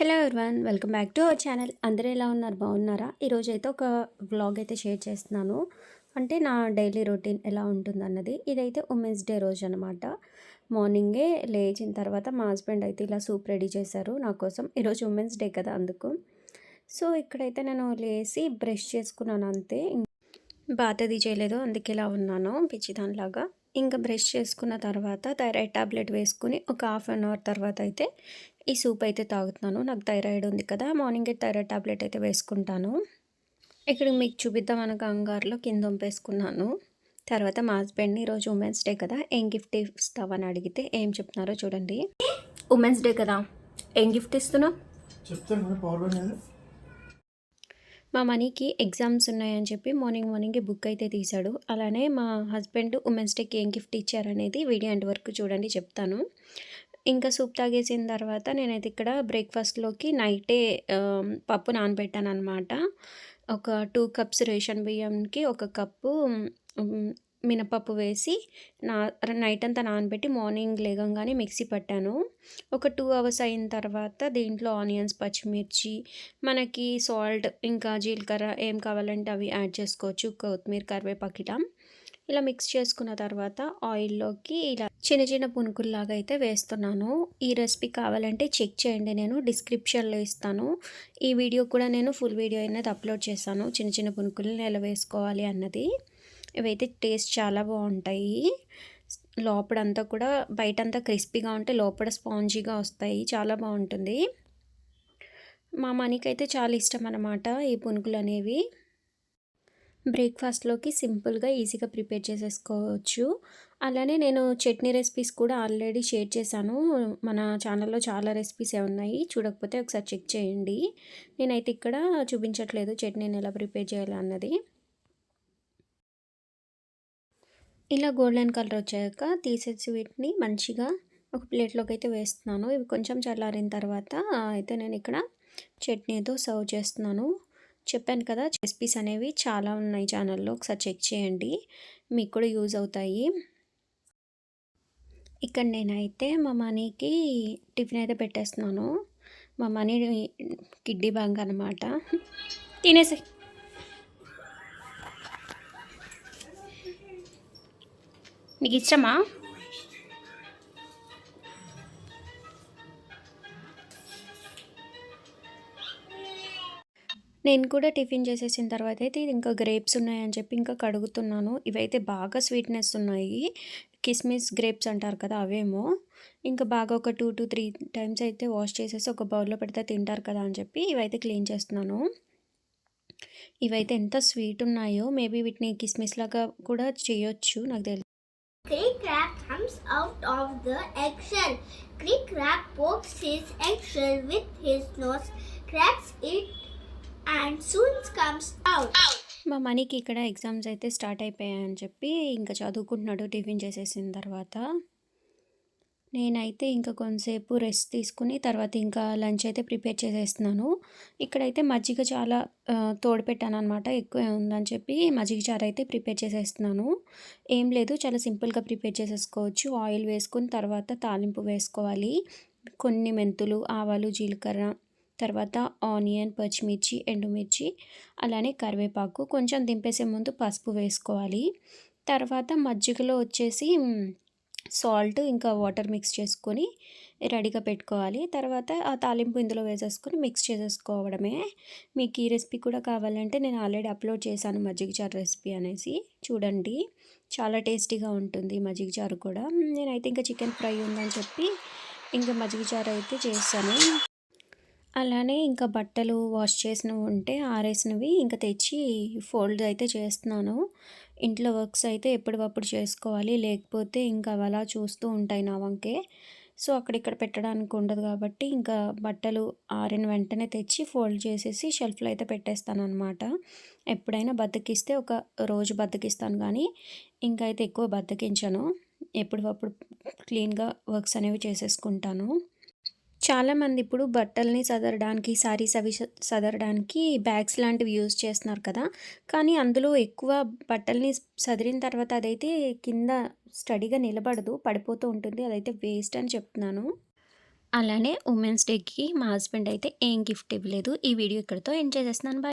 Hello everyone welcome back to our channel అందరూ ఎలా ఉన్నారు? బాగున్నారా? ఈరోజు అయితే ఒక వ్లాగ్ అయితే షేర్ చేస్తున్నాను. అంటే నా డైలీ రొటీన్ ఎలా ఉంటుంది అన్నది ఇదైతే ఉమెన్స్ డే రోజు అనమాట మార్నింగే లేచిన తర్వాత మా హస్బెండ్ అయితే ఇలా సూప్ రెడీ చేశారు. నా కోసం ఈరోజు ఉమెన్స్ డే కదా అందుకు. సో ఇక్కడైతే నేను లేచి బ్రష్ చేసుకున్నాను అంతే. బాతది చేయలేదు అందుకే ఇలా ఉన్నాను పిచ్చిదానిలాగా. ఇంకా బ్రష్ చేసుకున్న తర్వాత థైరాయిడ్ టాబ్లెట్ వేసుకుని ఒక హాఫ్ అన్ అవర్ తర్వాత అయితే ఈ సూప్ అయితే తాగుతున్నాను. నాకు థైరాయిడ్ ఉంది కదా మార్నింగ్ థైరాయిడ్ టాబ్లెట్ అయితే వేసుకుంటాను. ఇక్కడ మీకు చూపిద్దాం అనగా అంగారులో కింద వంపేసుకున్నాను. తర్వాత మా హస్బెండ్ని ఈరోజు ఉమెన్స్ డే కదా ఏం గిఫ్ట్ ఇస్తావని అడిగితే ఏం చెప్తున్నారో చూడండి. ఉమెన్స్ డే కదా ఏం గిఫ్ట్ ఇస్తున్నావు? చెప్తాను మా మనీకి ఎగ్జామ్స్ ఉన్నాయని చెప్పి మార్నింగ్ మార్నింగ్ బుక్ అయితే తీశాడు. అలానే మా హస్బెండ్ ఉమెన్స్ డేకి ఏం గిఫ్ట్ ఇచ్చారనేది వీడియో అండ్ వరకు చూడండి చెప్తాను. ఇంకా సూప్ తాగేసిన తర్వాత నేనైతే ఇక్కడ బ్రేక్ఫాస్ట్లోకి నైటే పప్పు నానబెట్టాను అనమాట ఒక టూ కప్స్ రేషన్ బియ్యంకి ఒక కప్పు మినపప్పు వేసి నా నైట్ అంతా నానబెట్టి మార్నింగ్ లేగంగానే మిక్సీ పట్టాను. ఒక టూ అవర్స్ అయిన తర్వాత దీంట్లో ఆనియన్స్ పచ్చిమిర్చి మనకి సాల్ట్ ఇంకా జీలకర్ర ఏం కావాలంటే అవి యాడ్ చేసుకోవచ్చు. కొత్తిమీర కరివేపాకు ఇలా ఇలా మిక్స్ చేసుకున్న తర్వాత ఆయిల్లోకి ఇలా చిన్న చిన్న పునుకుల్లాగా అయితే వేస్తున్నాను. ఈ రెసిపీ కావాలంటే చెక్ చేయండి. నేను డిస్క్రిప్షన్లో ఇస్తాను. ఈ వీడియో కూడా నేను ఫుల్ వీడియో అనేది అప్లోడ్ చేశాను. చిన్న చిన్న పునుకులు ఎలా వేసుకోవాలి అన్నది. ఇవైతే టేస్ట్ చాలా బాగుంటాయి. లోపడంతా కూడా బయటంతా క్రిస్పీగా ఉంటే లోపల స్పాంజీగా వస్తాయి. చాలా బాగుంటుంది. మా మనీకి అయితే చాలా ఇష్టం అన్నమాట ఈ పునుకులు అనేవి బ్రేక్ఫాస్ట్లోకి సింపుల్గా ఈజీగా ప్రిపేర్ చేసేసుకోవచ్చు. అలానే నేను చట్నీ రెసిపీస్ కూడా ఆల్రెడీ షేర్ చేశాను. మన ఛానల్లో చాలా రెసిపీస్ ఉన్నాయి చూడకపోతే ఒకసారి చెక్ చేయండి. నేనైతే ఇక్కడ చూపించట్లేదు చట్నీని ఎలా ప్రిపేర్ చేయాలన్నది. ఇలా గోల్డెన్ కలర్ వచ్చాక తీసేసి వీటిని మంచిగా ఒక ప్లేట్లోకి అయితే వేస్తున్నాను. ఇవి కొంచెం చల్లారిన తర్వాత అయితే నేను ఇక్కడ చట్నీతో సర్వ్ చేస్తున్నాను. చెప్పాను కదా రెసిపీస్ అనేవి చాలా ఉన్నాయి ఛానల్లో. ఒకసారి చెక్ చేయండి. మీకు కూడా యూజ్ అవుతాయి. ఇక్కడ నేనైతే మా మనీకి టిఫిన్ అయితే పెట్టేస్తున్నాను. మా మనీ కిడ్డీ బ్యాంక్ అనమాట తినేసి నీకు ఇష్టమా నేను కూడా టిఫిన్ చేసేసిన తర్వాత అయితే ఇది ఇంకా గ్రేప్స్ ఉన్నాయని చెప్పి ఇంకా కడుగుతున్నాను. ఇవైతే బాగా స్వీట్నెస్ ఉన్నాయి. కిస్మిస్ గ్రేప్స్ అంటారు కదా అవేమో. ఇంకా బాగా ఒక టూ టు త్రీ టైమ్స్ అయితే వాష్ చేసేసి ఒక బౌల్లో పెడితే తింటారు కదా అని చెప్పి ఇవైతే క్లీన్ చేస్తున్నాను. ఇవైతే ఎంత స్వీట్ ఉన్నాయో మేబీ వీటిని కిస్మిస్ లాగా కూడా చేయొచ్చు నాకు తెలియదు comes out of the eggshell. Crick Crab pokes his eggshell with his nose, cracks it, and soon comes out. మా మనీకి ఇక్కడ ఎగ్జామ్స్ అయితే స్టార్ట్ అయిపోయాయని చెప్పి ఇంకా చదువుకుంటున్నాడు టిఫిన్ చేసేసిన తర్వాత నేనైతే ఇంకా కొంతసేపు రెస్ట్ తీసుకుని తర్వాత ఇంకా లంచ్ అయితే ప్రిపేర్ చేసేస్తున్నాను. ఇక్కడైతే మజ్జిగ చాలా తోడుపెట్టాను అనమాట ఎక్కువ ఉందని చెప్పి మజ్జిగ చారు అయితే ప్రిపేర్ చేసేస్తున్నాను. ఏం లేదు చాలా సింపుల్గా ప్రిపేర్ చేసేసుకోవచ్చు. ఆయిల్ వేసుకుని తర్వాత తాలింపు వేసుకోవాలి. కొన్ని మెంతులు ఆవాలు జీలకర్ర తర్వాత ఆనియన్ పచ్చిమిర్చి ఎండుమిర్చి అలానే కరివేపాకు. కొంచెం దింపేసే ముందు పసుపు వేసుకోవాలి. తర్వాత మజ్జిగలో వచ్చేసి సాల్ట్ ఇంకా వాటర్ మిక్స్ చేసుకొని రెడీగా పెట్టుకోవాలి. తర్వాత ఆ తాలింపు ఇందులో వేసేసుకొని మిక్స్ చేసేసుకోవడమే. మీకు ఈ రెసిపీ కూడా కావాలంటే నేను ఆల్రెడీ అప్లోడ్ చేశాను మజ్జిగ చారు రెసిపీ అనేసి. చూడండి చాలా టేస్టీగా ఉంటుంది మజ్జిగ చారు కూడా. నేనైతే ఇంకా చికెన్ ఫ్రై ఉందని చెప్పి ఇంకా మజ్జిగ చారు అయితే చేస్తాను అలానే ఇంకా బట్టలు వాష్ చేసినవి ఉంటే ఆరేసినవి ఇంకా తెచ్చి ఫోల్డ్ అయితే చేస్తున్నాను. ఇంట్లో వర్క్స్ అయితే ఎప్పటికప్పుడు చేసుకోవాలి లేకపోతే ఇంకా అలా చూస్తూ ఉంటాయి నా వంకే. సో అక్కడిక్కడ పెట్టడానికి ఉండదు కాబట్టి ఇంకా బట్టలు ఆరిన వెంటనే తెచ్చి ఫోల్డ్ చేసేసి షెల్ఫ్లో అయితే పెట్టేస్తాను అనమాట ఎప్పుడైనా బద్దకిస్తే ఒక రోజు బద్దకిస్తాను కానీ ఇంకా అయితే ఎక్కువ బద్దకించను ఎప్పటికప్పుడు క్లీన్గా వర్క్స్ అనేవి చేసేసుకుంటాను. చాలామంది ఇప్పుడు బట్టల్ని సదరడానికి సారీస్ అవి సదరడానికి బ్యాగ్స్ లాంటివి యూజ్ చేస్తున్నారు కదా. కానీ అందులో ఎక్కువ బట్టల్ని సదిరిన తర్వాత అదైతే కింద స్టడీగా నిలబడదు పడిపోతూ ఉంటుంది. అదైతే వేస్ట్ అని చెప్తున్నాను. అలానే ఉమెన్స్ డేకి మా హస్బెండ్ అయితే ఏం గిఫ్ట్ ఇవ్వలేదు. ఈ వీడియో ఇక్కడితో ఎంజాయ్ చేస్తున్నాను బాయ్